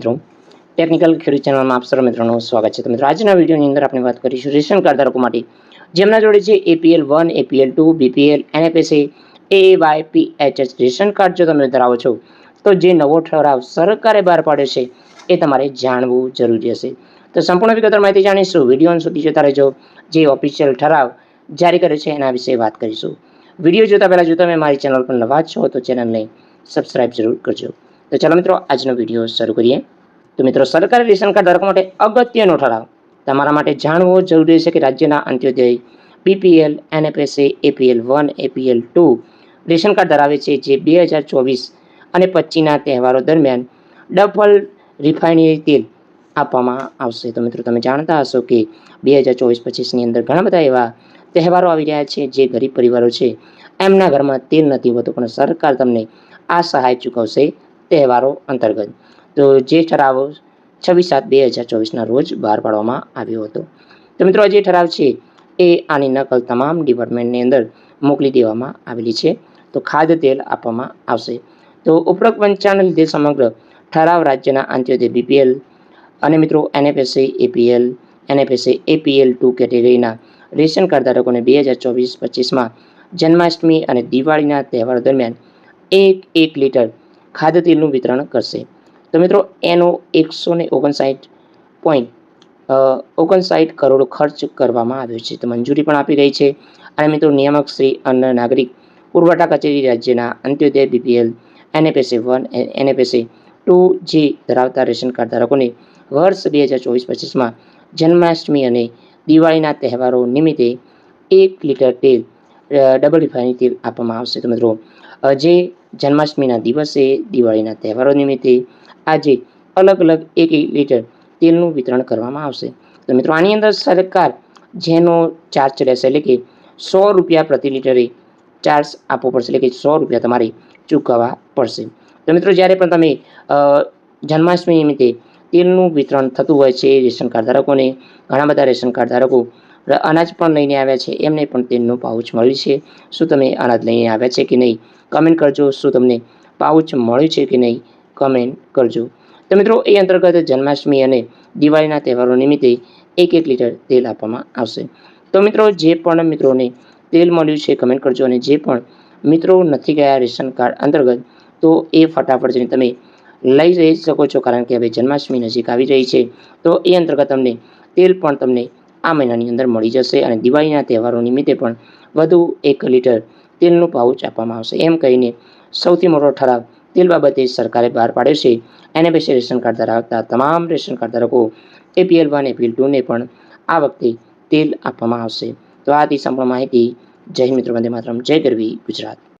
મિત્રો. ટેકનિકલ ખેડૂત ચેનલમાં આપ સર્વ મિત્રોનું સ્વાગત છે. તો મિત્રો, આજના વિડીયોની અંદર આપણે વાત કરીશું રેશન કાર્ડ ધારકો માટે. જેમના જોડે છે APL one APL two BPL NAPC A Y H ration card જો તમે ધરાવો છો, તો જે નવો ઠરાવ સરકારે બહાર પાડ્યો છે, એ તમારે જાણવું જરૂરી હશે. તો સંપૂર્ણ વિગતવાર માહિતી જાણીશું. વીડિયો સુધી જોતા રહેજો. જે ઓફિશિયલ ઠરાવ જારી કર્યો છે, એના વિશે વાત કરીશું. વીડિયો જોતા પહેલાં જો તમે મારી ચેનલ પર નવા છો, તો ચેનલને સબસ્ક્રાઈબ જરૂર કરજો. તો ચાલો મિત્રો, આજનો વીડિયો શરૂ કરીએ. તો મિત્રો, સરકારી રેશન કાર્ડ ધારકો માટે અગત્યનો ઠરાવ. તમારા માટે જાણવો જરૂરી છે કે રાજ્યના Antyodaya BPL NFSA APL one APL two ration card ધરાવે છે જે બે હજાર ચોવીસ અને પચીસના તહેવારો દરમિયાન ડબલ રિફાઇનરી તેલ આપવામાં આવશે. તો મિત્રો, તમે જાણતા હશો કે બે હજાર ચોવીસ પચીસની અંદર ઘણા બધા એવા તહેવારો આવી રહ્યા છે જે ગરીબ પરિવારો છે એમના ઘરમાં તેલ નથી હોતું, પણ સરકાર તમને આ સહાય ચૂકવશે. તહેવારો અંતર્ગત. તો જે ઠરાવ છવ્વીસ સાત બે હજાર ચોવીસના રોજ બહાર પાડવામાં આવ્યો હતો. તો મિત્રો, જે ઠરાવ છે એ આની નકલ તમામ ડિપાર્ટમેન્ટની અંદર મોકલી દેવામાં આવેલી છે. તો ખાદ્ય તેલ આપવામાં આવશે. તો ઉપરોક્ત પંચાણ લીધે સમગ્ર ઠરાવ રાજ્યના અંત્યોદય બીપીએલ અને મિત્રો NFSC APL NFSC APL two કેટેગરીના રેશન કાર્ડ ધારકોને બે હજાર ચોવીસ પચીસમાં જન્માષ્ટમી અને દિવાળીના તહેવારો દરમિયાન એક એક લીટર ખાદ્ય તેલનું વિતરણ કરશે. તો મિત્રો, એનો એકસો ને ઓગણસાઠ પોઈન્ટ ઓગણસાઠ કરોડ ખર્ચ કરવામાં આવ્યો છે. તો મંજૂરી પણ આપી ગઈ છે. અને મિત્રો, નિયામક શ્રી અન્ન નાગરિક પુરવઠા કચેરી રાજ્યના Antyodaya BPL NAPSA one NFSA two જે ધરાવતા રેશન કાર્ડ ધારકોને વર્ષ બે હજાર ચોવીસ પચીસમાં જન્માષ્ટમી અને દિવાળીના તહેવારો નિમિત્તે એક લીટર તેલ ડબલ રિફાઇનરી તેલ આપવામાં આવશે. તો મિત્રો જે જન્માષ્ટમીના દિવસે, દિવાળીના તહેવારો નિમિત્તે આજે અલગ અલગ એક એક લીટર તેલનું વિતરણ કરવામાં આવશે. તો મિત્રો, આની અંદર સરકાર જેનો ચાર્જ રહેશે, એટલે કે સો રૂપિયા પ્રતિ લીટરે ચાર્જ આપવો પડશે, એટલે કે સો રૂપિયા તમારે ચૂકવવા પડશે. તો મિત્રો, જ્યારે પણ તમે જન્માષ્ટમી નિમિત્તે તેલનું વિતરણ થતું હોય છે, રેશન કાર્ડ ધારકોને, ઘણા બધા રેશન કાર્ડ ધારકો અનાજ પણ લઈને આવ્યા છે. એમને પણ તેલનો પાઉચ મળ્યું છે. શું તમે અનાજ લઈને આવ્યા છે કે નહીં? કમેન્ટ કરજો. શું તમને પાઉચ મળ્યું છે કે નહીં? કમેન્ટ કરજો. તો મિત્રો, એ અંતર્ગત જન્માષ્ટમી અને દિવાળીના તહેવારો નિમિત્તે એક એક લીટર તેલ આપવામાં આવશે. તો મિત્રો, જે પણ મિત્રોને તેલ મળ્યું છે કમેન્ટ કરજો. અને જે પણ મિત્રો નથી ગયા રેશન કાર્ડ અંતર્ગત, તો એ ફટાફટ જઈને તમે લઈ જઈ શકો છો. કારણ કે હવે જન્માષ્ટમી નજીક આવી રહી છે. તો એ અંતર્ગત તમને તેલ પણ તમને આ મહિનાની અંદર મળી જશે અને દિવાળીના તહેવારો નિમિત્તે પણ વધુ એક લીટર તેલનું પાઉચ આપવામાં આવશે. એમ કહીને સૌથી મોટો ઠરાવ તેલ બાબતે સરકારે બહાર પાડ્યો છે. એને પછી રેશન કાર્ડ ધરાવતા તમામ રેશન કાર્ડ ધારકો એપીએલ વન, એપીએલ ટુને પણ આ વખતે તેલ આપવામાં આવશે. તો આ હતી માહિતી. જય મિત્રો, વંદે માતરમ. જય ગરવી ગુજરાત.